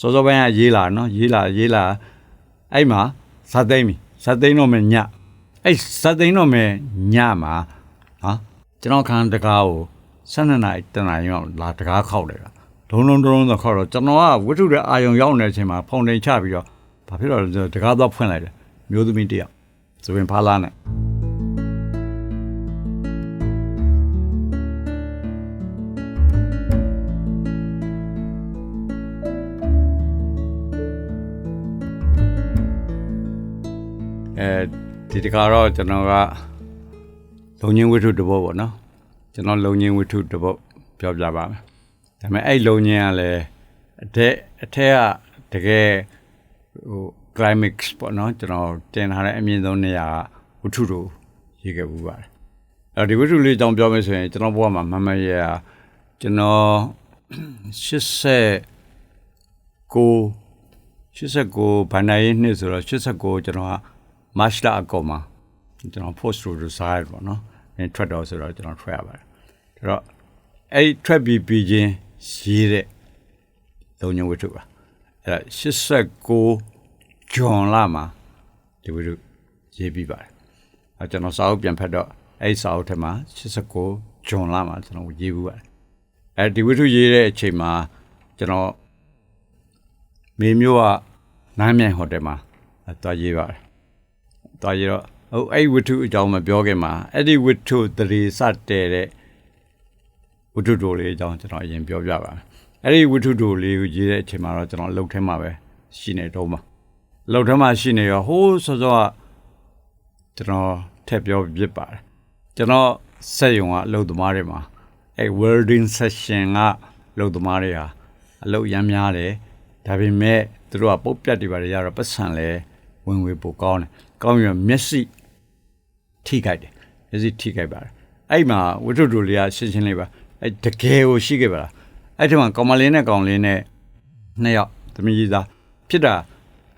စောစောပိုင်းကရေးလာနော်ရေးလာရေးလာအဲ့မှာဇာသိမ်းပြီဇာသိမ်းတော့မယ်ညအဲ့ဇာသိမ်းတော့မယ်ညမှာဟာကျွန်တော်ခန်းတကားကို12နာရီတနာရီလောက်လာတကားခောက်တယ်ဒုံလုံးဒုံလုံးတော့ခောက်တော့ကျွန်တော်ကဝိထုတဲ့အာယုံရောက်နေတဲ့အချိန်မှာဖုန်တိန်ချပြီးတော့ဘာဖြစ်တော့လဲဆိုတော့တကားတော့ဖွင့်လိုက်တယ်မျိုးသမီးတစ်ယောက်သပင်ဖားလာနဲ့ ဒီတခါတော့ကျွန်တော်ကလုံငင်းဝိထုတစ်ပုတ်ပေါ့နော်ကျွန်တော်လုံငင်းဝိထုတစ်ပုတ်ပြောပြပါမယ်ဒါပေမဲ့အဲ့လုံငင်းကလည်းအထက်အထက်ကတကယ်ဟို climax ပေါ့နော်ကျွန်တော်တင်ထားတဲ့အမြင့်ဆုံးနေရာကဝိထုတို့ရေးခဲ့ဘူးပါတယ်အဲ့တော့ဒီဝိထုလေးအကြောင်းပြောမယ်ဆိုရင်ကျွန်တော်ဘဝမှာမမရကျွန်တော်80ကို89ဘန်နိုင်နှစ်ဆိုတော့89ကျွန်တော်က March လအကုန်မှာကျွန်တော် post to reside ပေါ့နော်အဲထွက်တော့ဆိုတော့ကျွန်တော်ထွက်ရပါတယ်ဒါတော့အဲ့ထွက်ပြီးပြီးချင်းရေးတဲ့လုံညဝတ္ထုပါအဲ့89ဂျွန်လာမှာဒီဝတ္ထုရေးပြီးပါတယ်အဲကျွန်တော်စာအုပ်ပြန်ဖတ်တော့အဲ့စာအုပ်ထဲမှာ89ဂျွန်လာမှာကျွန်တော်ရေးဘူးပါတယ်အဲဒီဝတ္ထုရေးတဲ့အချိန်မှာကျွန်တော်မေမျိုးကနမ်းမြိုင်ဟိုတယ်မှာသွားရေးပါတယ် တော်ရတော့ဟိုအဲ့ဝတ္ထုအကြောင်းမပြောခင်မှာအဲ့ဒီဝတ္ထုတရေစတဲ့တဲ့ဝတ္ထုတို့လေးအကြောင်းကျွန်တော်အရင်ပြောပြပါမယ်အဲ့ဒီဝတ္ထုတို့လေးကိုရေးတဲ့အချိန်မှာတော့ကျွန်တော်လှုပ်ထဲမှာပဲရှိနေတော့မှာလှုပ်ထဲမှာရှိနေရောဟိုးစောစောကကျွန်တော်ထည့်ပြောပြပါတယ်ကျွန်တော်စက်ယုံကအလုပ်သမားတွေမှာအဲ့ welding session ကလုပ်သမားတွေဟာအလုပ်ရမ်းများတယ်ဒါပေမဲ့သူတို့ကပုတ်ပြတ်တွေပါရတော့ပတ်စံလဲဝင်ဝေပိုကောင်းတယ် ကောင်းပြီးတော့မျက်စိထိခိုက်တယ်မျက်စိထိခိုက်ပါတယ်အဲ့မှာဝတ္ထုတို့လေးကရှင်းရှင်းလေးပါအဲ့တကယ်ကိုရှိခဲ့ပါလားအဲ့ဒီမှာကောင်မလေးနဲ့ကောင်လေးနဲ့နှစ်ယောက်သမီးကြီးသားဖြစ်တာ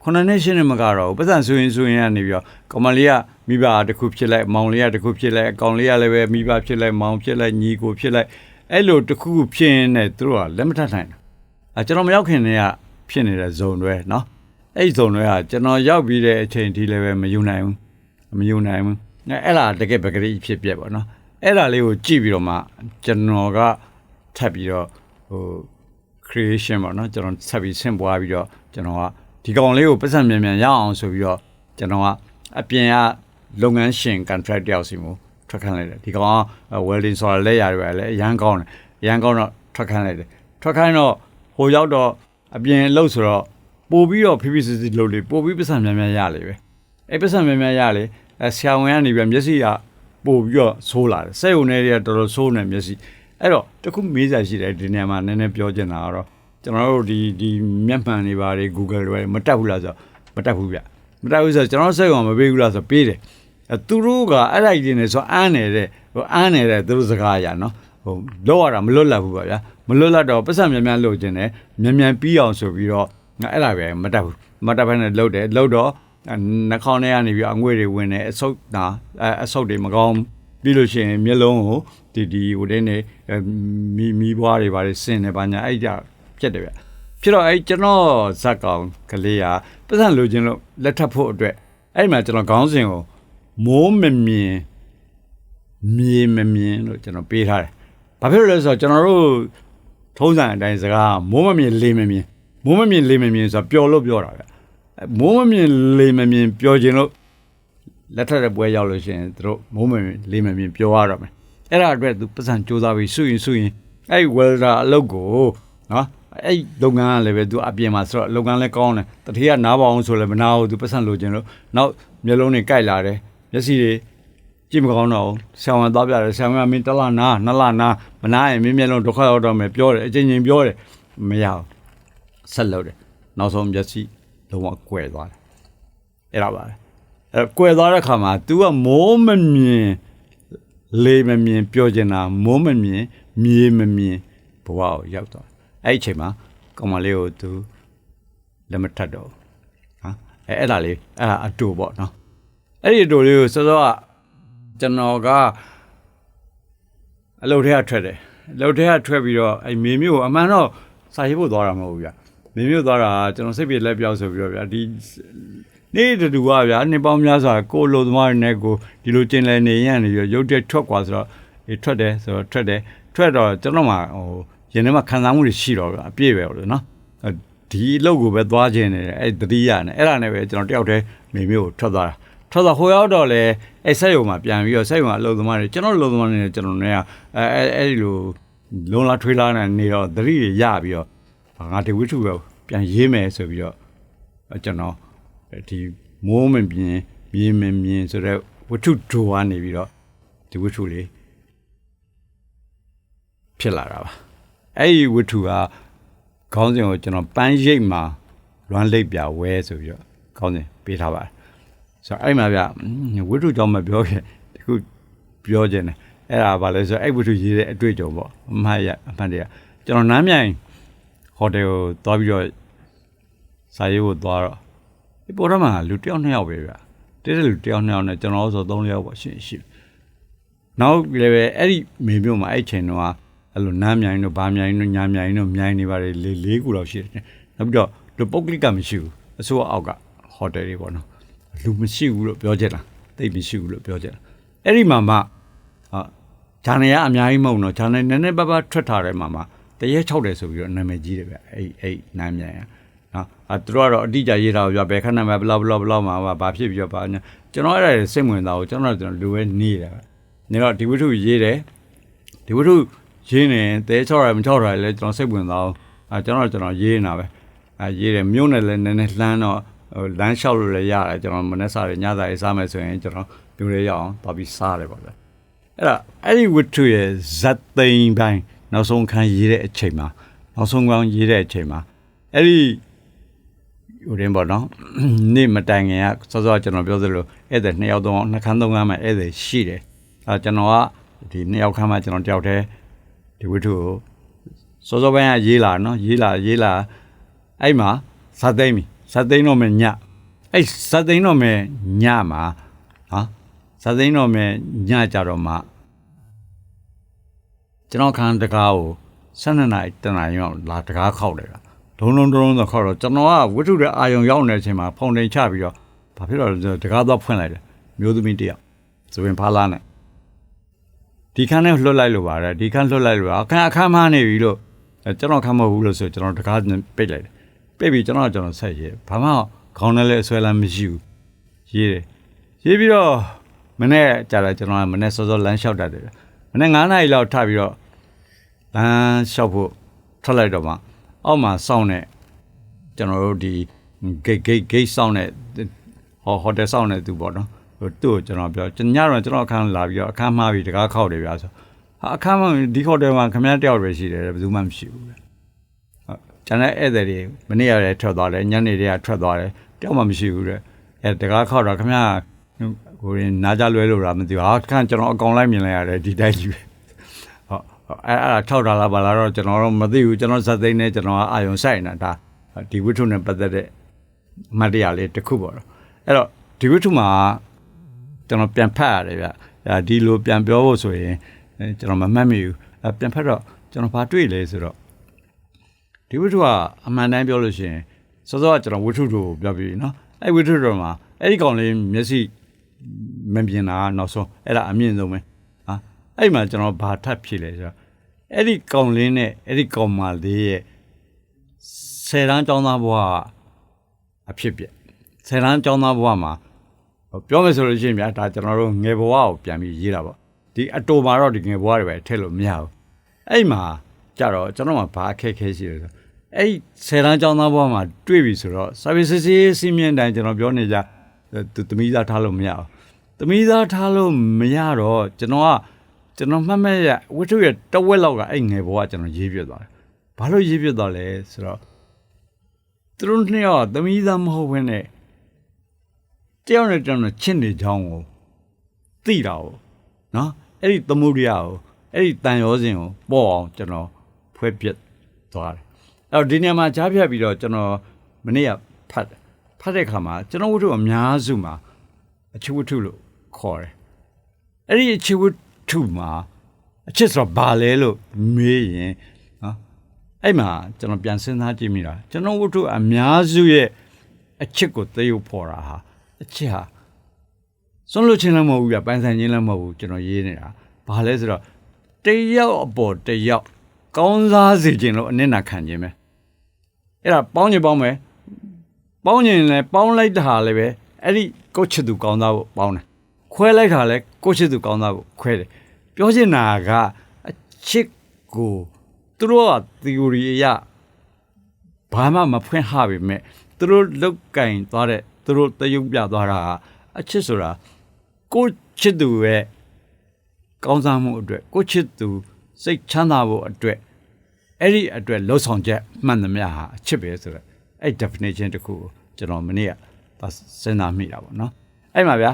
ခုနှစ်နှစ်ရှင်းနေမကတော့ဘူးပတ်စံဆိုရင်ဆိုရင်ကနေပြီးတော့ကောင်မလေးကမိဘတစ်ခုဖြစ်လိုက်မောင်လေးကတစ်ခုဖြစ်လိုက်အကောင်လေးကလည်းပဲမိဘဖြစ်လိုက်မောင်ဖြစ်လိုက်ညီကိုဖြစ်လိုက်အဲ့လိုတစ်ခုခုဖြစ်ရင်လည်းသူတို့ကလက်မထနိုင်ဘူးအဲကျွန်တော်မရောက်ခင်တည်းကဖြစ်နေတဲ့ဇုံတွေနော် အဲ့ဇုံတွေကကျွန်တော်ရောက်ပြီးတဲ့အချိန်ဒီလည်းပဲမယူနိုင်ဘူးမယူနိုင်ဘူးအဲ့လားတကယ်ပကတိဖြစ်ပြက်ပေါ့နော်အဲ့ဒါလေးကိုကြည့်ပြီးတော့မှကျွန်တော်ကထပ်ပြီးတော့ဟို creation ပေါ့နော်ကျွန်တော်ဆက်ပြီးဆင့်ပွားပြီးတော့ကျွန်တော်ကဒီကောင်လေးကိုပတ်စံမြန်မြန်ရအောင်ဆိုပြီးတော့ကျွန်တော်ကအပြင်ကလုပ်ငန်းရှင် contract တယောက်စီမျိုးထွက်ခန်းလိုက်တယ်ဒီကောင်က welding ဆိုတာလက်ရတွေပဲလေအရန်ကောင်းတယ်အရန်ကောင်းတော့ထွက်ခန်းလိုက်တယ်ထွက်ခန်းတော့ဟိုရောက်တော့အပြင်လှုပ်ဆိုတော့ ပို့ပြီးတော့ဖိဖိစစ်စစ်လှုပ်လေပို့ပြီးပတ်စံမြန်မြန်ရလေပဲအဲ့ပတ်စံမြန်မြန်ရလေအဲဆရာဝန်ကနေပြီးမျက်စိကပို့ပြီးတော့ဆိုးလာတယ်စက်ုံနေတွေကတော်တော်ဆိုးနေမျက်စိအဲ့တော့တခုမေးစားရှိတယ်ဒီနေရာမှာနည်းနည်းပြောချင်တာကတော့ကျွန်တော်တို့ဒီဒီမျက်မှန်တွေပါတွေ Google တွေမတက်ဘူးလားဆိုမတက်ဘူးဗျမတက်ဘူးဆိုကျွန်တော်စက်ုံမပေးဘူးလားဆိုပေးတယ်အဲသူတို့ကအဲ့ဒါကြီးနေဆိုအန်းနေတဲ့ဟိုအန်းနေတဲ့သူတို့စကားရနော်ဟိုလောက်ရတာမလွတ်လပ်ဘူးပါဗျာမလွတ်လပ်တော့ပတ်စံမြန်မြန်လုပ်ခြင်းနဲ့မြန်မြန်ပြီးအောင်ဆိုပြီးတော့ ငါအဲ့ဒါပဲမတက်ဘူးမတက်ဘဲနဲ့လှုပ်တယ်လှုပ်တော့နှာခေါင်းထဲကနေပြီးအငွေ့တွေဝင်တယ်အဆုတ်နာအဆုတ်တွေမကောင်းပြီးလို့ရှိရင်မျက်လုံးကိုဒီဒီဟိုတင်းနေမီမီဘွားတွေပါဆင်းနေပါညာအဲ့ကြပြက်တယ်ဗျဖြစ်တော့အဲ့ကျွန်တော်ဇက်ကောင်ကလေးကပတ်စံလိုချင်လို့လက်ထပ်ဖို့အတွက်အဲ့မှာကျွန်တော်ခေါင်းစဉ်ကိုမိုးမမြင်မြေမမြင်လို့ကျွန်တော်ပေးထားတယ်ဘာဖြစ်လို့လဲဆိုတော့ကျွန်တော်တို့ထုံးစံအတိုင်းစကားမိုးမမြင်လေမမြင် မိုးမမြင်လေမမြင်ဆိုတော့ပျော်လို့ပြောတာဗျမိုးမမြင်လေမမြင်ပျော်ခြင်းလို့လက်ထက်တဲ့ပွဲရောက်လို့ရှိရင်သူတို့မိုးမမြင်လေမမြင်ပျော်ရတော့မယ်အဲ့ဒါအတွက်သူပတ်စံစူးစမ်းပြီးစုရင်စုရင်အဲ့ welder အလုပ်ကိုနော်အဲ့လုပ်ငန်းကလည်းပဲသူအပြင်မှာဆိုတော့လုပ်ငန်းလည်းကောင်းတယ်တတိယနားပါအောင်ဆိုလည်းမနာဘူးသူပတ်စံလိုချင်လို့နောက်မျိုးလုံးတွေကြိုက်လာတယ်မျက်စိတွေကြည့်မကောင်းတော့ဆံဝင်သွားပြတယ်ဆံဝင်ကမင်းတစ်လနာနှစ်လနာမနာရင်မင်းမျက်လုံးဒုက္ခရောက်တော့မယ်ပြောတယ်အချင်းချင်းပြောတယ်မရဘူး ဆက်လုပ်တယ်နောက်ဆုံးမျက်စိလုံးဝကွယ်သွားတယ်အဲ့ဒါပါအဲကွယ်သွားတဲ့ခါမှာ तू ကမိုးမမြင်လေမမြင်ပြောချင်တာမိုးမမြင်မြေမမြင်ဘဝကိုရောက်သွားအဲ့ဒီအချိန်မှာကောင်မလေးကို तू လက်မထပ်တော့ဟာအဲအဲ့ဒါလေးအဲ့ဒါအတူပေါ့နော်အဲ့ဒီအတူလေးကိုစောစောကကျွန်တော်ကအလုပ်ထဲကထွက်တယ်အလုပ်ထဲကထွက်ပြီးတော့အဲ့မေမျိုးကိုအမှန်တော့စာရေးဖို့သွားတာမဟုတ်ဘူးဗျ နေမြို့သွားတာကျွန်တော်စိတ်ပြေလက်ပြောက်ဆိုပြီးတော့ဗျာဒီနေ့တူတူကဗျာနှစ်ပေါင်းများစွာကိုလိုသမားတွေနဲ့ကိုဒီလိုကျင်လည်နေရနေပြီးရုတ်တက်ထွက်ကွာဆိုတော့ေထွက်တယ်ဆိုတော့ထွက်တယ်ထွက်တော့ကျွန်တော်မှဟိုရင်ထဲမှာခံစားမှုတွေရှိတော့အပြည့်ပဲလို့နော်ဒီအလုပ်ကိုပဲသွားခြင်းနေတယ်အဲ့တတိယနဲ့အဲ့ဒါနဲ့ပဲကျွန်တော်တယောက်တည်းမိမျိုးကိုထွက်သွားတာထွက်သွားဟိုရောက်တော့လေအဲ့ဆက်ရုံမှာပြန်ပြီးတော့ဆက်ရုံမှာအလုပ်သမားတွေကျွန်တော်အလုပ်သမားတွေနဲ့ကျွန်တော်နဲ့အဲအဲ့ဒီလိုလုံလာထွေးလာနေတော့တတိရရပြီးတော့ ငါဒီဝိထုပဲပြန်ရေးမယ်ဆိုပြီးတော့ကျွန်တော်ဒီမိုးမပြင်းမြင်းမမြင်းဆိုတော့ဝိထုဒိုကနေပြီးတော့ဒီဝိထုလေးဖြစ်လာတာပါအဲ့ဒီဝိထုကခေါင်းစဉ်ကိုကျွန်တော်ပန်းရိပ်မှာလွမ်းလိပ်ပြဝဲဆိုပြီးတော့ခေါင်းစဉ်ပေးထားပါတယ်ဆိုတော့အဲ့မှာဗျဝိထုကြောင့်မပြောခဲ့တခုပြောခြင်းတယ်အဲ့ဒါဘာလဲဆိုတော့အဲ့ဝိထုရေးတဲ့အတွေ့အကြုံပေါ့အမှတ်ရအမှတ်တရကျွန်တော်နမ်းမြိုင် ဟိုတယ်ကိုသွားပြီးတော့စာရေးကိုသွားတော့ဒီပေါ်တော့မှလူတစ်ယောက်နှစ်ယောက်ပဲဗျတဲ့တဲ့လူတစ်ယောက်နှစ်ယောက်နဲ့ကျွန်တော်ဆို၃ယောက်ပေါ့ရှင်းရှင်းနောက်လည်းပဲအဲ့ဒီမေမျိုးမှာအဲ့ချိန်တော့အဲ့လိုနမ်းမြိုင်တို့ဗာမြိုင်တို့ညာမြိုင်တို့မြိုင်နေပါတယ်လေးလေးခုလောက်ရှိတယ်နောက်ပြီးတော့လူပုတ်ကလစ်ကမရှိဘူးအစိုးရအောက်ကဟိုတယ်တွေပေါ့နော်လူမရှိဘူးလို့ပြောချက်လားတိတ်မရှိဘူးလို့ပြောချက်လားအဲ့ဒီမှာမှဟာဂျာနယ်ကအများကြီးမဟုတ်တော့ဂျာနယ်နည်းနည်းပါးပါးထွက်ထားတယ်မှာမှ တရေ၆တယ်ဆိုပြီးတော့နာမည်ကြီးတယ်ဗျအဲ့အဲ့နမ်းမြိုင်နော်အဲသူတို့ကတော့အတိအကျရေးတာကိုပြဘယ်ခဏမှဘလောက်ဘလောက်ဘလောက်မှာဘာဖြစ်ပြီးတော့ဘာညာကျွန်တော်အဲ့ဒါစိတ်ဝင်စားကိုကျွန်တော်ကျွန်တော်လူပဲနေတယ်နေတော့ဒီဝိထုရေးတယ်ဒီဝိထုရင်းနေတဲချောက်ရမချောက်ရလဲကျွန်တော်စိတ်ဝင်စားအောင်အဲကျွန်တော်ကျွန်တော်ရေးနေတာပဲအဲရေးတယ်မြို့နယ်လည်းနည်းနည်းလှမ်းတော့ဟိုလမ်းလျှောက်လို့လည်းရတယ်ကျွန်တော်မနေ့စားရညစားရေးစားမယ်ဆိုရင်ကျွန်တော်မြို့ရဲရအောင်သွားပြီးစားတယ်ပေါ့ဗျအဲ့ဒါအဲ့ဒီဝိထုရဲ့ဇတ်သိမ်းပိုင်း နောက်ဆုံးခန်းရေးတဲ့အချိန်မှာနောက်ဆုံးခန်းရေးတဲ့အချိန်မှာအဲ့ဒီဟိုရင်ပေါ့နော်နေ့မတိုင်ခင်ကစောစောကျွန်တော်ပြောသလိုဧည့်သည်နှစ်ယောက်သုံးယောက်နှစ်ခန်းသုံးခန်းမှဧည့်သည်ရှိတယ်အဲကျွန်တော်ကဒီနှစ်ယောက်ခန်းမှကျွန်တော်တယောက်တည်းဒီဝိထုကိုစောစောပိုင်းကရေးလာနော်ရေးလာရေးလာအဲ့မှာဇတ်သိမ်းပြီဇတ်သိမ်းတော့မယ်ညအဲ့ဇတ်သိမ်းတော့မယ်ညမှာဟာဇတ်သိမ်းတော့မယ်ညကြတော့မှ ကျွန်တော်ခန်းတကားကို12နာရီတနာရီလောက်လာတကားခောက်တယ်ကဒုံဒုံဒုံဆိုခောက်တော့ကျွန်တော်ကဝိထုတဲ့အာယုံရောက်နေတဲ့အချိန်မှာဖုန်တိန်ချပြီးတော့ဘာဖြစ်တော့လဲတကားတော့ဖွင့်လိုက်တယ်မျိုးသမီးတယောက်ဆိုရင်ဖားလာနဲ့ဒီခန်းနဲ့လွတ်လိုက်လို့ပါတယ်ဒီခန်းလွတ်လိုက်လို့အခန်းအခန်းမနေပြီလို့ကျွန်တော်ခန်းမဟုတ်ဘူးလို့ဆိုကျွန်တော်တကားပိတ်လိုက်တယ်ပိတ်ပြီးကျွန်တော်ကျွန်တော်ဆက်ရေးဘာမှခေါင်းနဲ့လည်းအဆွဲလမ်းမရှိဘူးရေးတယ်ရေးပြီးတော့မနေ့ကြာလာကျွန်တော်ကမနေ့စောစောလမ်းလျှောက်တတ်တယ် မနေ့9နာရီလောက်ထပြီးတော့လမ်းလျှောက်ဖို့ထွက်လိုက်တော့မှအောက်မှာစောင့်နေကျွန်တော်တို့ဒီ gate gate gate စောင့်နေဟောဟိုတယ်စောင့်နေသူပေါ့နော်ဟိုသူ့ကိုကျွန်တော်ပြောညတော့ကျွန်တော်အခန်းလာပြီးတော့အခန်းမှားပြီးတကားခောက်တယ်ဗျာဆိုဟာအခန်းမှာဒီဟိုတယ်မှာခမည်းတယောက်ပဲရှိတယ်ဘယ်သူမှမရှိဘူးဗျဟုတ်ကျန်တဲ့ဧည့်သည်တွေမနေ့ကလည်းထွက်သွားတယ်ညနေတွေကထွက်သွားတယ်တယောက်မှမရှိဘူးတဲ့အဲတကားခောက်တော့ခမည်း ဟိုရင်နားကြလွဲလို့လားမသိဘူးဟာခန့်ကျွန်တော်အကောင်လိုက်မြင်လိုက်ရတယ်ဒီတိုင်းကြီးပဲဟုတ်အဲ့အဲ့ဒါထောက်တာလားဘာလားတော့ကျွန်တော်တော့မသိဘူးကျွန်တော်ဇက်သိန်းနဲ့ကျွန်တော်ကအာယုံဆိုင်နေတာဒါဒီဝိထုနဲ့ပတ်သက်တဲ့အမှတ်တရလေးတစ်ခုပေါ့တော့အဲ့တော့ဒီဝိထုမှာကျွန်တော်ပြန်ဖတ်ရတယ်ဗျဒီလိုပြန်ပြောဖို့ဆိုရင်ကျွန်တော်မမှတ်မိဘူးအဲပြန်ဖတ်တော့ကျွန်တော်ဘာတွေ့လဲဆိုတော့ဒီဝိထုကအမှန်တမ်းပြောလို့ရှိရင်စောစောကကျွန်တော်ဝိထုတို့ပြောပြီးနော်အဲ့ဝိထုတို့မှာအဲ့ဒီကောင်လေးမျက်စိ မမြင်တာနောက်ဆုံးအဲ့ဒါအမြင့်ဆုံးပဲဟာအဲ့မှာကျွန်တော်ဘာထပ်ဖြစ်လဲဆိုတော့အဲ့ဒီကောင်လေးနဲ့အဲ့ဒီကောင်မလေးရဲ့ဆယ်တန်းကျောင်းသားဘဝအဖြစ်ပြဆယ်တန်းကျောင်းသားဘဝမှာပြောမယ်ဆိုလို့ရှိရင်ဗျာဒါကျွန်တော်တို့ငယ်ဘဝကိုပြန်ပြီးရေးတာပေါ့ဒီအတူမှာတော့ဒီငယ်ဘဝတွေပဲထည့်လို့မရဘူးအဲ့မှာကြတော့ကျွန်တော်မှဘာအခက်ခဲရှိလဲဆိုအဲ့ဆယ်တန်းကျောင်းသားဘဝမှာတွေ့ပြီဆိုတော့ service စီးမြင့်တိုင်းကျွန်တော်ပြောနေကြ သမီးသားထားလို့မရဘူးသမီးသားထားလို့မရတော့ကျွန်တော်ကကျွန်တော်မှတ်မဲ့ရဝတ္ထုရဲ့တဝက်လောက်ကအဲ့ငယ်ဘဝကျွန်တော်ရေးပြသွားတယ်ဘာလို့ရေးပြသွားလဲဆိုတော့သူတို့နှစ်ယောက်သမီးသားမဟုတ်ဘဲနဲ့တယောက်နဲ့တယောက်နဲ့ချစ်နေကြောင်းကိုသိတာ哦နော်အဲ့ဒီသမုဒိယကိုအဲ့ဒီတန်ရောစဉ်ကိုပေါ့အောင်ကျွန်တော်ဖွဲ့ပြစ်သွားတယ်အဲ့တော့ဒီနေရာမှာကြားဖြတ်ပြီးတော့ကျွန်တော်မနေ့ကဖတ်တယ် ဖတ်တဲ့အခါမှာကျွန်တော်ဝတ္ထုအများစုမှာအချစ်ဝတ္ထုလို့ခေါ်တယ်အဲ့ဒီအချစ်ဝတ္ထုမှာအချစ်ဆိုတော့ဘာလဲလို့မေးရင်နော်အဲ့မှာကျွန်တော်ပြန်စဉ်းစားကြည့်မိတာကျွန်တော်ဝတ္ထုအများစုရဲ့အချစ်ကိုသရုပ်ဖော်တာဟာအချစ်ဟာစွန့်လွတ်ခြင်းလည်းမဟုတ်ဘူးပြပိုင်ဆိုင်ခြင်းလည်းမဟုတ်ဘူးကျွန်တော်ရေးနေတာဘာလဲဆိုတော့တယောက်အပေါ်တယောက်ကောင်းစားစေခြင်းလို့အနစ်နာခံခြင်းပဲအဲ့ဒါပေါင်းခြင်းပေါင်းမယ် ပေါင်းခြင်းလည်းပေါင်းလိုက်တာလည်းပဲအဲ့ဒီကိုယ့်ချစ်သူကောင်းသားဖို့ပေါင်းတယ်ခွဲလိုက်တာလည်းကိုယ့်ချစ်သူကောင်းသားဖို့ခွဲတယ်ပြောချင်တာကအချစ်ကိုသူတို့က theory အရဘာမှမဖွင့်ဟပေမဲ့သူတို့လောက်ကင်သွားတဲ့သူတို့တယုံပြသွားတာကအချစ်ဆိုတာကိုယ့်ချစ်သူရဲ့ကောင်းစားမှုအတွက်ကိုယ့်ချစ်သူစိတ်ချမ်းသာဖို့အတွက်အဲ့ဒီအတွက်လှုပ်ဆောင်ချက်မှန်သမျှဟာအချစ်ပဲဆိုတော့ အဲ့ definition တစ်ခုကိုကျွန်တော်မနေ့ကစဉ်းစားမိတာပေါ့နော်အဲ့မှာဗျာ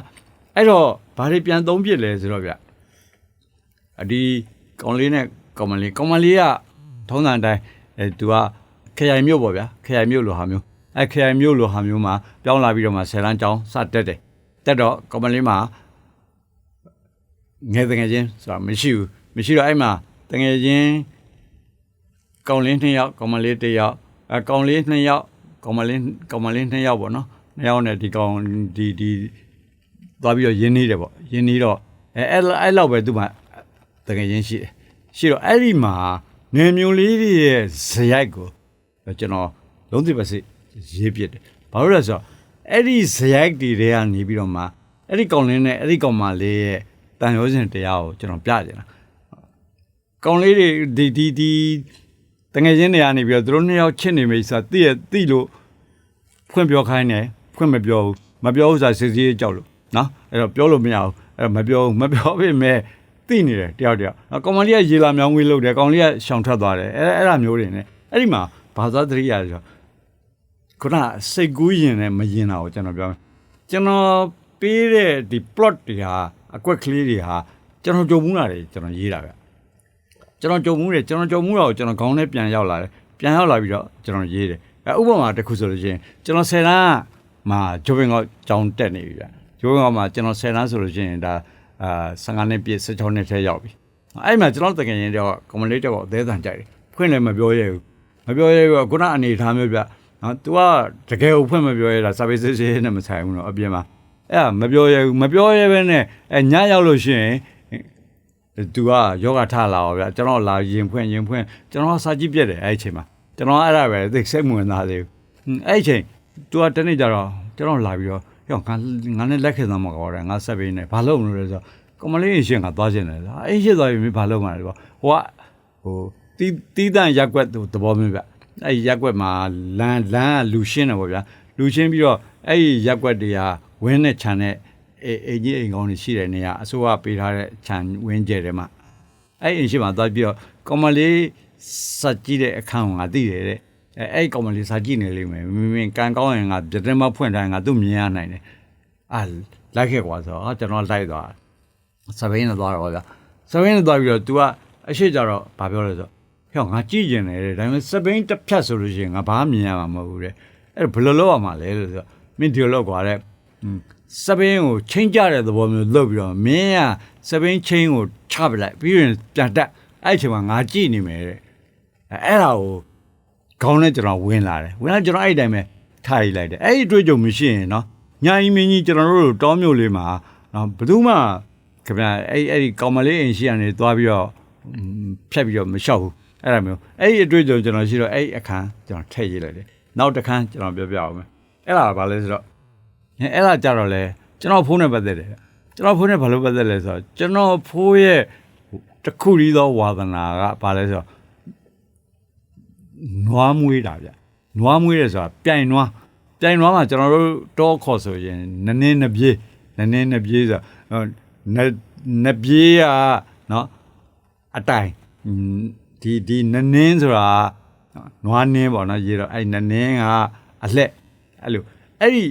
အဲ့တော့ဘာတွေပြန်သုံးပြစ်လဲဆိုတော့ဗျာအဒီကောင်လေးနဲ့ကောင်မလေးကောင်မလေးကထုံးစံတိုင်းအဲသူကခရိုင်မြို့ပေါ့ဗျာခရိုင်မြို့လိုဟာမျိုးအဲခရိုင်မြို့လိုဟာမျိုးမှာပြောင်းလာပြီးတော့မှဆယ်လန်းကျောင်းစတက်တယ်တက်တော့ကောင်မလေးမှာငယ်တငယ်ချင်းဆိုတာမရှိဘူးမရှိတော့အဲ့မှာတငယ်ချင်းကောင်လေးနှစ်ယောက်ကောင်မလေးတစ်ယောက်အဲကောင်လေးနှစ်ယောက် ကောင်မလေးကောင်မလေးနှစ်ယောက်ပေါ့နော်နှစ်ယောက်နဲ့ဒီကောင်ဒီဒီသွားပြီးတော့ရင်းနေတယ်ပေါ့ရင်းနေတော့အဲအဲ့အဲ့လောက်ပဲသူ့မှာတကယ်ချင်းရှိတယ်ရှိတော့အဲ့ဒီမှာငယ်မျိုးလေးတွေရဲ့ဇယိုက်ကိုကျွန်တော်လုံးသိပါစေရေးပြတယ်ဘာလို့လဲဆိုတော့အဲ့ဒီဇယိုက်တွေတွေကနေပြီးတော့မှအဲ့ဒီကောင်လေးနဲ့အဲ့ဒီကောင်မလေးရဲ့တန်ရိုးစဉ်တရားကိုကျွန်တော်ပြကြတယ်ကောင်လေးတွေဒီဒီဒီတငယ်ချင်းတွေကနေပြီးတော့သူတို့နှစ်ယောက်ချစ်နေမိဆိုတာသိရသိလို့ ဖွင့်ပြောခိုင်းတယ်ဖွင့်မပြောဘူးမပြောဘူးဆိုတာစစ်စစ်ကြောက်လို့နော်အဲ့တော့ပြောလို့မရဘူးအဲ့တော့မပြောဘူးမပြောပေမဲ့သိနေတယ်တယောက်တယောက်ကောင်မလေးကရေလာမြောင်းဝေးလုပ်တယ်ကောင်လေးကရှောင်ထွက်သွားတယ်အဲ့အဲ့ဒါမျိုးတွေ ਨੇ အဲ့ဒီမှာဘာသာတရိယာဆိုခုနစိတ်ကူးရင်လည်းမရင်တာကိုကျွန်တော်ပြောမယ်ကျွန်တော်ပေးတဲ့ဒီ plot တွေဟာအကွက်ကလေးတွေဟာကျွန်တော်ကြုံမှုတာတွေကျွန်တော်ရေးတာဗျကျွန်တော်ကြုံမှုတယ်ကျွန်တော်ကြုံမှုတာကိုကျွန်တော်ခေါင်းထဲပြန်ရောက်လာတယ်ပြန်ရောက်လာပြီးတော့ကျွန်တော်ရေးတယ်အဲ ဥပမာတစ်ခုဆိုလို့ရှိရင်ကျွန်တော်ဆယ်လန်းမှာဂျိုဘင်ကောကြောင်းတက်နေပြီဗျဂျိုဘင်ကောမှာကျွန်တော်ဆယ်လန်းဆိုလို့ရှိရင်ဒါအာ15နှစ်ပြည့်16နှစ်ထဲရောက်ပြီအဲ့မှာကျွန်တော်တကယ်ရင်တော့ကွန်မလေးတော့အသေးအံကြိုက်တယ်ဖွင့်လည်းမပြောရဘူးမပြောရဘူးခုနအနေထားမျိုးဗျနော် तू ကတကယ်ကိုဖွင့်မပြောရတာ service ရေးနဲ့မဆိုင်ဘူးနော်အပြင်မှာအဲ့ဒါမပြောရဘူးမပြောရဘဲနဲ့အဲညရောက်လို့ရှိရင် तू ကယောဂထလာပါဗျာကျွန်တော်လာရင်ဖွင့်ရင်ဖွင့်ကျွန်တော်စာကြည့်ပြက်တယ်အဲ့ဒီအချိန်မှာ ကျွန်တော်အဲ့ဒါပဲသိစိတ်ဝင်စားသေးဘူးအဲ့ဒီအချိန် तू ကတနေ့ကျတော့ကျွန်တော်လာပြီးတော့ရောငါငါနဲ့လက်ခဲ့သမှာကောတယ်ငါဆက်ပေးနေဘာလုပ်မလို့လဲဆိုတော့ကမလေးရှင်ကသွားခြင်းတယ်ဆိုအဲ့ရှစ်သွားပြီမင်းဘာလုပ်မှာလဲပေါ့ဟိုကဟိုတီးတီးတန့်ရက်ွက်သဘောမျိုးဗျအဲ့ရက်ွက်မှာလမ်းလမ်းကလူရှင်းတယ်ပေါ့ဗျာလူရှင်းပြီးတော့အဲ့ရက်ွက်တွေကဝင်းနဲ့ခြံနဲ့အေးအင်ကြီးအိမ်ကောင်းတွေရှိတဲ့နေရာအစိုးရပေးထားတဲ့ခြံဝင်းကျဲတွေမှာအဲ့အိမ်ရှိမှာသွားပြီးတော့ကမလေး စက်ကြည့်တဲ့အခန်းကငါသိတယ်တဲ့အဲအဲ့ကောင်မလေးစာကြည့်နေလိမ့်မယ်မင်းမင်းကန်ကောင်းရင်ငါပြတဲ့မဖွင့်တိုင်းငါသူ့မြင်ရနိုင်တယ်အာလိုက်ခဲ့ကွာဆိုတော့ကျွန်တော်လိုက်သွားစပိန်နဲ့သွားတော့ဗျာစပိန်နဲ့သွားပြီးတော့ तू ကအရှိကြတော့ဗာပြောလဲဆိုဟဲ့ငါကြည့်ကျင်တယ်တဲ့ဒါပေမဲ့စပိန်တစ်ဖြတ်ဆိုလို့ရှိရင်ငါဘာမှမြင်ရမှာမဟုတ်ဘူးတဲ့အဲ့ဘယ်လိုလုပ်ရမှာလဲလို့ဆိုမင်းဒီလိုလုပ်ကွာတဲ့စပိန်ကိုချင်းကြတဲ့သဘောမျိုးလုပ်ပြီးတော့မင်းကစပိန်ချင်းကိုချပလိုက်ပြီးရင်ပြန်တက်အဲ့အချိန်မှာငါကြည့်နေမယ်တဲ့ အဲ့ဒါကိုခေါင်းနဲ့ကျွန်တော်ဝင်လာတယ်ဝင်လာကျွန်တော်အဲ့ဒီတိုင်းပဲထားရလိုက်တယ်အဲ့ဒီအတွေ့အကြုံမရှိရင်နော်ညာကြီးမင်းကြီးကျွန်တော်တို့တောမြို့လေးမှာနော်ဘယ်သူမှခင်ဗျာအဲ့အဲ့ဒီကောင်မလေးအိမ်ရှိရနေသွားပြီးတော့ဖြတ်ပြီးတော့မလျှောက်ဘူးအဲ့ဒါမျိုးအဲ့ဒီအတွေ့အကြုံကျွန်တော်ရှိတော့အဲ့ဒီအခန်းကျွန်တော်ထည့်ရေးလိုက်တယ်နောက်တစ်ခန်းကျွန်တော်ပြောပြအောင်မယ်အဲ့ဒါဘာလဲဆိုတော့အဲ့ဒါကြတော့လေကျွန်တော်ဖုန်းနဲ့ပတ်သက်တယ်ကျွန်တော်ဖုန်းနဲ့ဘာလို့ပတ်သက်လဲဆိုတော့ကျွန်တော်ဖိုးရဲ့တခုရီးသောဝါသနာကဘာလဲဆိုတော့ နွားမွေးတာဗျနွားမွေးတယ်ဆိုတာပြိုင်နွားပြိုင်နွားမှာကျွန်တော်တို့တောခေါ်ဆိုရင်နည်းနည်းနှပြေးနည်းနည်းနှပြေးဆိုနနှပြေးကနော်အတိုင်ဒီဒီနည်းနင်းဆိုတာနွားနင်းပေါ့နော်ရေတော့အဲ့နည်းနင်းကအလှက်အဲ့လိုအဲ့ဒီ